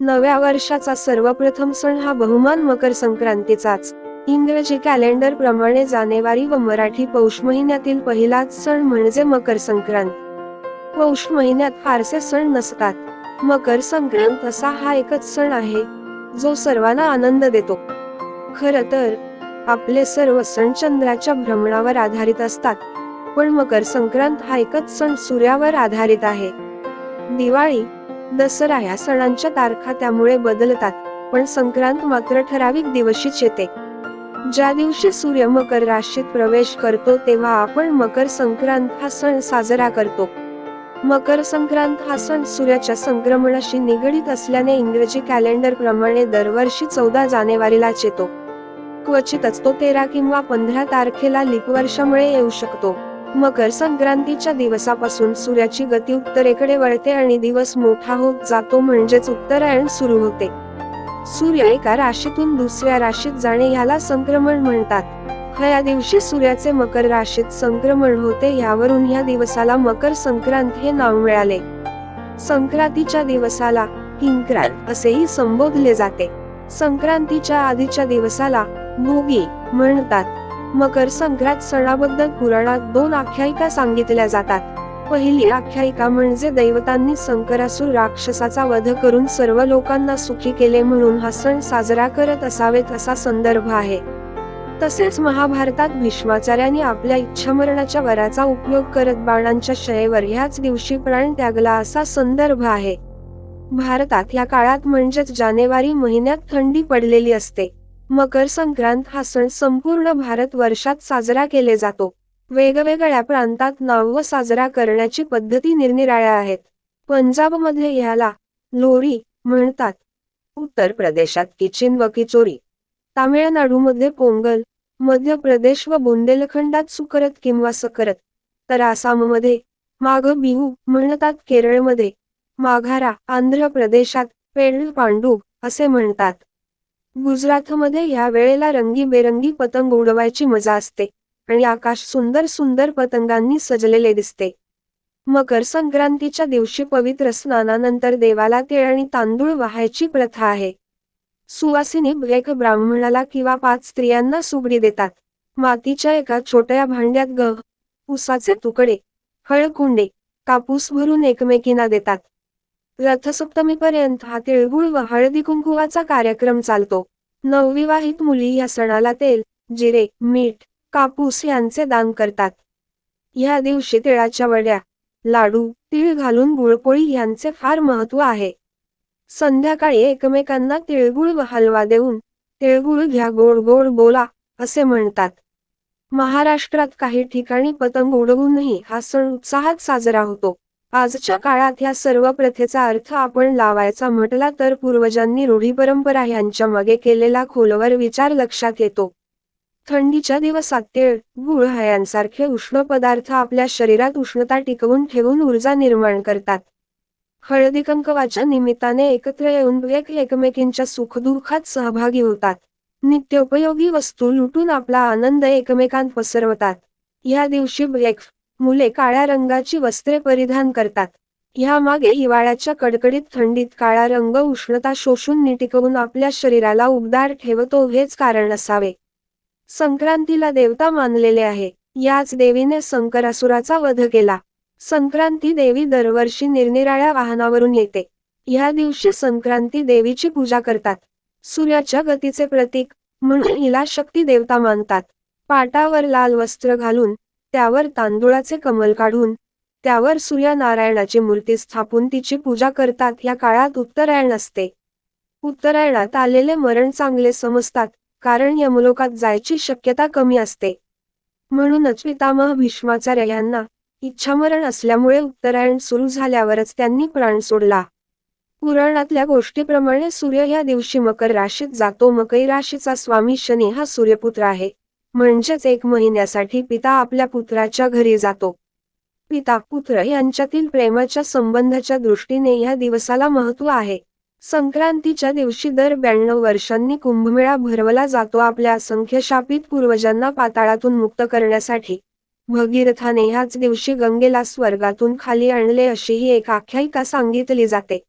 नव्या वर्षाचा सर्वप्रथम सण हा बहुमान मकर संक्रांतीचाच. इंग्रजी कॅलेंडर प्रमाणे जानेवारी व मराठी पौष महिन्यातील पहिलाच सण म्हणजे मकर संक्रांत. पौष महिन्यात फारसे सण नसतात. मकर संक्रांत असा हा एकच सण आहे जो सर्वांना आनंद देतो. खर तर आपले सर्व सण चंद्राच्या भ्रमणावर आधारित असतात पण मकर संक्रांत हा एकच सण सूर्यावर आधारित आहे. दिवाळी दसरा या सणांच्या तारखा त्यामुळे बदलतात पण संक्रांत मात्र ठराविक दिवशीच येते. ज्या दिवशी सूर्य मकर राशीत प्रवेश करतो तेव्हा आपण मकर संक्रांत हा सण साजरा करतो. मकर संक्रांत हा सण सूर्याच्या संक्रमणाशी निगडीत असल्याने इंग्रजी कॅलेंडर प्रमाणे दरवर्षी चौदा जानेवारीलाच येतो. क्वचितच तो तेरा किंवा पंधरा तारखेला लीप वर्षामुळे येऊ शकतो. मकर संक्रांतीच्या दिवसापासून सूर्याची गती उत्तरेकडे वळते आणि दिवस मोठा होत जातो म्हणजेच उत्तरायण सुरू होते. सूर्य एका राशीतून दुसऱ्या राशीत जाणे ह्याला संक्रमण म्हणतात. या दिवशी सूर्याचे मकर राशीत संक्रमण होते यावरून ह्या दिवसाला मकर संक्रांत हे नाव मिळाले. संक्रांतीच्या दिवसाला किंक्रांत असेही संबोधले जाते. संक्रांतीच्या आधीच्या दिवसाला भोगी म्हणतात. मकर संक्रांत सणाबद्दल पुराणात दोन आख्यायिका सांगितल्या जातात. पहिली आख्यायिका म्हणजे दैवतांनी संकरासूर राक्षसाचा वध करून सर्व लोकांना सुखी केले म्हणून हा सण साजरा करत असावेत असा संदर्भ आहे. तसेच महाभारतात भीष्माचार्यांनी आपल्या इच्छामरणाच्या वराचा उपयोग करत बाणांच्या शयेवर ह्याच दिवशी प्राण त्यागला असा संदर्भ आहे. भारतात या काळात म्हणजेच जानेवारी महिन्यात थंडी पडलेली असते. मकर संक्रांत हा सण संपूर्ण भारत वर्षात साजरा केले जातो. वेगवेगळ्या प्रांतात नाव साजरा करण्याची पद्धती निरनिराळ्या आहेत. पंजाबमध्ये ह्याला लोरी म्हणतात. उत्तर प्रदेशात किचिन व किचोरी. तामिळनाडूमध्ये पोंगल मध्य प्रदेश व बुंदेलखंडात सुकरत किंवा सकरत. तर आसाममध्ये माघ बिहू म्हणतात केरळमध्ये माघारा आंध्र प्रदेशात पेळ पांडू असे म्हणतात. गुजरातमध्ये ह्या वेळेला रंगीबेरंगी पतंग उडवायची मजा असते आणि आकाश सुंदर सुंदर पतंगांनी सजलेले दिसते. मकर संक्रांतीच्या दिवशी पवित्र स्नानानंतर देवाला तेळ आणि तांदूळ वाहायची प्रथा आहे. सुवासिनी एक ब्राह्मणाला किंवा पाच स्त्रियांना सुगडी देतात. मातीच्या एका छोट्या भांड्यात गह उसाचे तुकडे हळकुंडे कापूस भरून एकमेकींना देतात. रथसप्तमीपर्यंत हा तिळगुळ व हळदी कुंकुवाचा कार्यक्रम चालतो. नवविवाहित मुली या सणाला तेल जिरे मीठ कापूस यांचे दान करतात. या दिवशी तिळाच्या वड्या लाडू तिळ घालून गुळपोळी यांचे फार महत्त्व आहे. संध्याकाळी एकमेकांना तिळगुळ व हलवा देऊन तिळगुळ घ्या गोड गोड बोला असे म्हणतात. महाराष्ट्रात काही ठिकाणी पतंग उडवूनही हा सण उत्साहात साजरा होतो. आजच्या काळात या सर्व प्रथेचा अर्थ आपण लावायचा म्हटला तर पूर्वजांनी रूढी परंपरा यांच्या मागे केलेला खोलवर विचार लक्षात येतो. थंडीच्या दिवसात तेळ गुळ यांसारखे उष्ण पदार्थ आपल्या शरीरात उष्णता टिकवून ठेवून ऊर्जा निर्माण करतात. हळदी कंकवाच्या निमित्ताने एकत्र येऊन एक एकमेकींच्या सुखदुःखात सहभागी होतात. नित्योपयोगी वस्तू लुटून आपला आनंद एकमेकांत पसरवतात. या दिवशी ब्रेक मुले काळ्या रंगाची वस्त्रे परिधान करतात. ह्यामागे हिवाळ्याच्या कडकडीत थंडीत काळा रंग उष्णता शोषून निटिकवून आपल्या शरीराला उबदार ठेवतो हेच कारण असावे. संक्रांतीला देवता मानलेले आहे. याच देवीने संकरासुराचा वध केला. संक्रांती देवी दरवर्षी निरनिराळ्या वाहनावरून येते. ह्या दिवशी संक्रांती देवीची पूजा करतात. सूर्याच्या गतीचे प्रतीक म्हणून हिला शक्ती देवता मानतात. पाटावर लाल वस्त्र घालून त्यावर तांदुळाचे कमल काढून त्यावर सूर्यनारायणाची मूर्ती स्थापून तिची पूजा करतात. या काळात उत्तरायण असते. उत्तरायणात आलेले मरण चांगले समजतात कारण यमलोकात जायची शक्यता कमी असते. म्हणूनच पितामह भीष्माचार्य यांना इच्छामरण असल्यामुळे उत्तरायण सुरू झाल्यावरच त्यांनी प्राण सोडला. पुराणातल्या गोष्टीप्रमाणे सूर्य या दिवशी मकर राशीत जातो. मकई राशीचा स्वामी शनी हा सूर्यपुत्र आहे. म्हणजेच एक महिन्यासाठी पिता आपल्या पुत्राच्या घरी जातो. पिता पुत्र यांच्यातील प्रेमाच्या संबंधाच्या दृष्टीने या दिवसाला महत्त्व आहे. संक्रांतीच्या दिवशी दर ब्याण्णव वर्षांनी कुंभमेळा भरवला जातो आपल्या असंख्य शापित पूर्वजांना पाताळातून मुक्त करण्यासाठी. भगीरथाने ह्याच दिवशी गंगेला स्वर्गातून खाली आणले अशी ही एक आख्यायिका सांगितली जाते.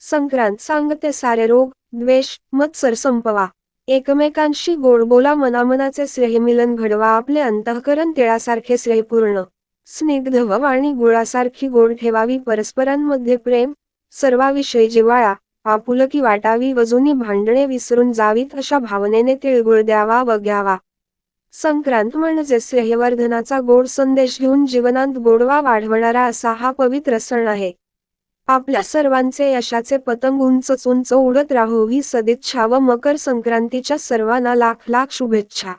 संक्रांत सांगते सारे रोग द्वेष मत्सर संपवा. एकमेकांशी गोड बोला मनामनाचे स्नेहमिलन घडवा आपले अंतःकरण तिळासारखे स्नेहपूर्ण स्निग्ध व आणि गुळासारखी गोड ठेवावी परस्परांमध्ये प्रेम सर्वाविषयी जिव्हाळा आपुलकी वाटावी व जुनी भांडणे विसरून जावीत अशा भावनेने तिळगुळ द्यावा व घ्यावा. संक्रांत म्हणजे स्नेहवर्धनाचा गोड संदेश घेऊन जीवनात गोडवा वाढवणारा असा हा पवित्र सण आहे. आपल्या सर्वांचे यशाचे पतंग उंच उंच उडत राहो ही सदिच्छा व मकर संक्रांतीच्या सर्वांना लाख लाख शुभेच्छा.